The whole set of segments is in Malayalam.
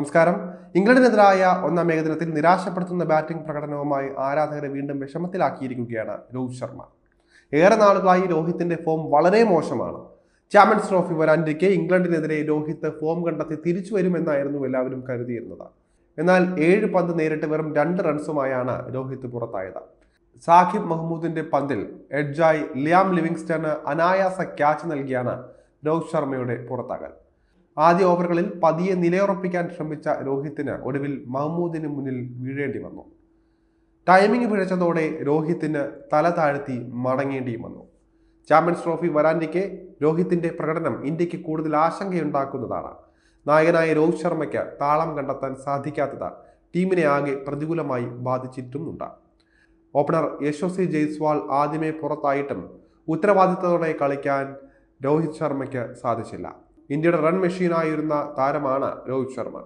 നമസ്കാരം. ഇംഗ്ലണ്ടിനെതിരായ ഒന്നാം ഏകദിനത്തിൽ നിരാശപ്പെടുത്തുന്ന ബാറ്റിംഗ് പ്രകടനവുമായി ആരാധകരെ വീണ്ടും വിഷമത്തിലാക്കിയിരിക്കുകയാണ് രോഹിത് ശർമ്മ. ഏറെ നാളുകളായി രോഹിത്തിന്റെ ഫോം വളരെ മോശമാണ്. ചാമ്പ്യൻസ് ട്രോഫി വരാനിരിക്കെ ഇംഗ്ലണ്ടിനെതിരെ രോഹിത് ഫോം കണ്ടെത്തി തിരിച്ചു വരുമെന്നായിരുന്നു എല്ലാവരും കരുതിയിരുന്നത്. എന്നാൽ ഏഴ് പന്ത് നേരിട്ട് വെറും രണ്ട് റൺസുമായാണ് രോഹിത് പുറത്തായത്. സാഹിബ് മഹ്മൂദിന്റെ പന്തിൽ എഡ്ജായി ലിയാം ലിവിങ്സ്റ്റണ് അനായാസ ക്യാച്ച് നൽകിയാണ് രോഹിത് ശർമ്മയുടെ പുറത്താകൽ. ആദ്യ ഓവറുകളിൽ പതിയെ നിലയുറപ്പിക്കാൻ ശ്രമിച്ച രോഹിത്തിന് ഒടുവിൽ മഹ്മൂദിന് മുന്നിൽ വീഴേണ്ടി വന്നു. ടൈമിംഗ് പിഴച്ചതോടെ രോഹിത്തിന് തല താഴ്ത്തി മടങ്ങേണ്ടിയും വന്നു. ചാമ്പ്യൻസ് ട്രോഫി വരാനിരിക്കെ രോഹിത്തിന്റെ പ്രകടനം ഇന്ത്യയ്ക്ക് കൂടുതൽ ആശങ്കയുണ്ടാക്കുന്നതാണ്. നായകനായ രോഹിത് ശർമ്മയ്ക്ക് താളം കണ്ടെത്താൻ സാധിക്കാത്തത് ടീമിനെ ആകെ പ്രതികൂലമായി ബാധിച്ചിട്ടുമുണ്ട്. ഓപ്പണർ യശോസി ജയ്സ്വാൾ ആദ്യമേ പുറത്തായിട്ടും ഉത്തരവാദിത്തത്തോടെ കളിക്കാൻ രോഹിത് ശർമ്മയ്ക്ക് സാധിച്ചില്ല. ഇന്ത്യയുടെ റൺ മെഷീനായിരുന്ന താരമാണ് രോഹിത് ശർമ്മ.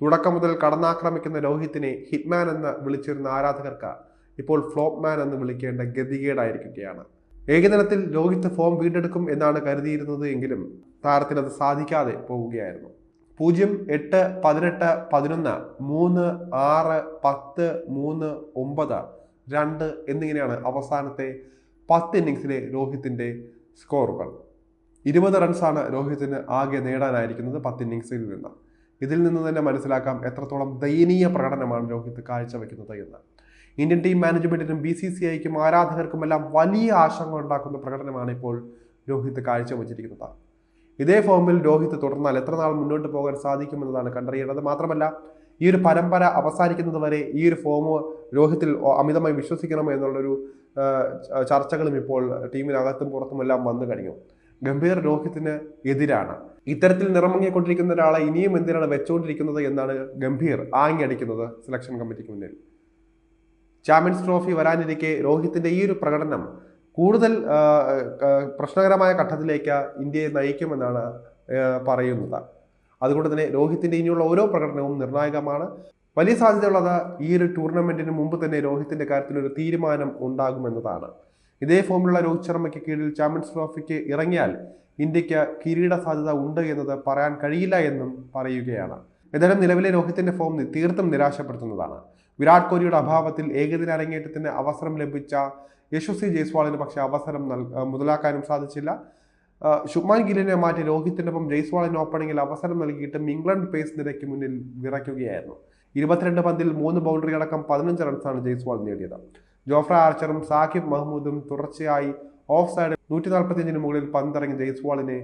തുടക്കം മുതൽ കടന്നാക്രമിക്കുന്ന രോഹിത്തിനെ ഹിറ്റ്മാൻ എന്ന് വിളിച്ചിരുന്ന ആരാധകർക്ക് ഇപ്പോൾ ഫ്ലോപ്പ് മാൻ എന്ന് വിളിക്കേണ്ട ഗതികേടായിരിക്കുകയാണ്. ഏകദിനത്തിൽ രോഹിത് ഫോം വീണ്ടെടുക്കും എന്നാണ് കരുതിയിരുന്നത് എങ്കിലും താരത്തിന് അത് സാധിക്കാതെ പോവുകയായിരുന്നു. പൂജ്യം എട്ട് പതിനെട്ട് പതിനൊന്ന് മൂന്ന് ആറ് പത്ത് മൂന്ന് ഒമ്പത് രണ്ട് എന്നിങ്ങനെയാണ് അവസാനത്തെ പത്ത് ഇന്നിങ്സിലെ രോഹിത്തിന്റെ സ്കോറുകൾ. ഇരുപത് റൺസാണ് രോഹിതിന് ആകെ നേടാനായിരിക്കുന്നത് പത്ത് ഇന്നിങ്സിൽ നിന്ന്. ഇതിൽ നിന്ന് തന്നെ മനസ്സിലാക്കാം എത്രത്തോളം ദയനീയ പ്രകടനമാണ് രോഹിത് കാഴ്ചവെക്കുന്നത് എന്ന്. ഇന്ത്യൻ ടീം മാനേജ്മെന്റിനും ബി സി സി ഐക്കും ആരാധകർക്കുമെല്ലാം വലിയ ആശങ്ക ഉണ്ടാക്കുന്ന പ്രകടനമാണ് ഇപ്പോൾ രോഹിത് കാഴ്ചവെച്ചിരിക്കുന്നത്. ഇതേ ഫോമിൽ രോഹിത് തുടർന്നാൽ എത്ര നാൾ മുന്നോട്ട് പോകാൻ സാധിക്കുമെന്നതാണ് കണ്ടറിയേണ്ടത്. മാത്രമല്ല ഈ ഒരു പരമ്പര അവസാനിക്കുന്നത് വരെ ഈ ഒരു ഫോം രോഹിത്തിൽ അമിതമായി വിശ്വസിക്കണം എന്നുള്ളൊരു ചർച്ചകളും ഇപ്പോൾ ടീമിനകത്തും പുറത്തുമെല്ലാം വന്നു കഴിഞ്ഞു. ഗംഭീർ രോഹിത്തിന് എതിരാണ്. ഇത്തരത്തിൽ നിറമങ്ങിക്കൊണ്ടിരിക്കുന്ന ഒരാളെ ഇനിയും എന്തിനാണ് വെച്ചുകൊണ്ടിരിക്കുന്നത് എന്നാണ് ഗംഭീർ ആങ്ങിയടിക്കുന്നത് സെലക്ഷൻ കമ്മിറ്റിക്ക് മുന്നിൽ. ചാമ്പ്യൻസ് ട്രോഫി വരാനിരിക്കെ രോഹിത്തിന്റെ ഈ ഒരു പ്രകടനം കൂടുതൽ പ്രശ്നകരമായ ഘട്ടത്തിലേക്ക് ഇന്ത്യയെ നയിക്കുമെന്നാണ് പറയുന്നത്. അതുകൊണ്ട് തന്നെ രോഹിത്തിന്റെ ഇനിയുള്ള ഓരോ പ്രകടനവും നിർണായകമാണ്. വലിയ സാധ്യതയുള്ളത് ഈ ഒരു ടൂർണമെന്റിന് മുമ്പ് തന്നെ രോഹിത്തിന്റെ കാര്യത്തിൽ ഒരു തീരുമാനം ഉണ്ടാകുമെന്നതാണ്. ഇതേ ഫോമിലുള്ള രോഹിത് ശർമ്മയ്ക്ക് കീഴിൽ ചാമ്പ്യൻസ് ട്രോഫിക്ക് ഇറങ്ങിയാൽ ഇന്ത്യയ്ക്ക് കിരീട സാധ്യത ഉണ്ട് എന്നത് പറയാൻ കഴിയില്ല എന്നും പറയുകയാണ്. ഏതായാലും നിലവിലെ രോഹിത്തിന്റെ ഫോം തീർത്തും നിരാശപ്പെടുത്തുന്നതാണ്. വിരാട് കോഹ്ലിയുടെ അഭാവത്തിൽ ഏകദിന അരങ്ങേറ്റത്തിന് അവസരം ലഭിച്ച യശസ്വി ജയ്സ്വാളിന് പക്ഷേ അവസരം മുതലാക്കാനും സാധിച്ചില്ല. ശുഭ്മാൻ ഗില്ലിനെ മാറ്റി രോഹിത്തിനൊപ്പം ജയ്സ്വാളിന് ഓപ്പണിംഗിൽ അവസരം നൽകിയിട്ടും ഇംഗ്ലണ്ട് പേസ് നിരയ്ക്ക് മുന്നിൽ വിറയ്ക്കുകയായിരുന്നു. ഇരുപത്തിരണ്ട് പന്തിൽ മൂന്ന് ബൗണ്ടറി അടക്കം പതിനഞ്ച് റൺസാണ് ജയ്സ്വാൾ നേടിയത്. ജോഫ്ര ആർച്ചറും സാഹിബ് മഹ്മൂദും തുടർച്ചയായി ഓഫ് സൈഡ് നൂറ്റി നാൽപ്പത്തിയഞ്ചിന് മുകളിൽ പന്തിറങ്ങി ജയ്സ്വാളിനെ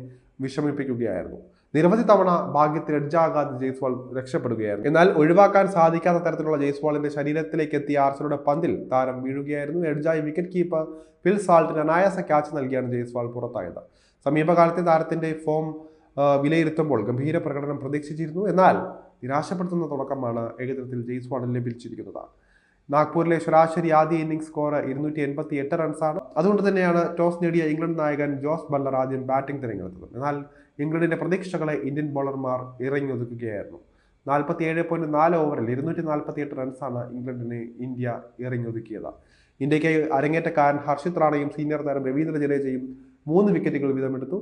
വിഷമിപ്പിക്കുകയായിരുന്നു. നിരവധി തവണ ഭാഗ്യത്തിൽ എഡ്ജാകാതെ ജയ്സ്വാൾ രക്ഷപ്പെടുകയായിരുന്നു. എന്നാൽ ഒഴിവാക്കാൻ സാധിക്കാത്ത തരത്തിലുള്ള ജയ്സ്വാളിന്റെ ശരീരത്തിലേക്ക് എത്തിയ ആർച്ചറുടെ പന്തിൽ താരം വീഴുകയായിരുന്നു. എഡ്ജായി വിക്കറ്റ് കീപ്പർ ഫിൽ സാൾട്ടിന് അനായാസ ക്യാച്ച് നൽകിയാണ് ജയ്സ്വാൾ പുറത്തായത്. സമീപകാലത്തെ താരത്തിന്റെ ഫോം വിലയിരുത്തുമ്പോൾ ഗംഭീര പ്രകടനം പ്രതീക്ഷിച്ചിരുന്നു. എന്നാൽ നിരാശപ്പെടുത്തുന്ന തുടക്കമാണ് ഏകദിനത്തിൽ ജയ്സ്വാളിന് ലഭിച്ചിരിക്കുന്നത്. നാഗ്പൂരിലെ ശരാശരി ആദ്യ ഇന്നിംഗ് സ്കോർ ഇരുന്നൂറ്റി എൺപത്തി എട്ട് റൺസാണ്. അതുകൊണ്ട് തന്നെയാണ് ടോസ് നേടിയ ഇംഗ്ലണ്ട് നായകൻ ജോസ് ബല്ലർ ആദ്യം ബാറ്റിംഗ് തിരഞ്ഞെടുത്തത്. എന്നാൽ ഇംഗ്ലണ്ടിന്റെ പ്രതീക്ഷകളെ ഇന്ത്യൻ ബോളർമാർ ഇറങ്ങിയൊതുക്കുകയായിരുന്നു. നാൽപ്പത്തി ഏഴ് പോയിന്റ് നാല് ഓവറിൽ ഇരുന്നൂറ്റി നാൽപ്പത്തി എട്ട് റൺസാണ് ഇംഗ്ലണ്ടിനെ ഇന്ത്യ ഇറങ്ങിയൊതുക്കിയത്. ഇന്ത്യയ്ക്ക് അരങ്ങേറ്റക്കാരൻ ഹർഷിത് റാണയും സീനിയർ താരം രവീന്ദ്ര ജഡേജയും മൂന്ന് വിക്കറ്റുകൾ വീതമെടുത്തു.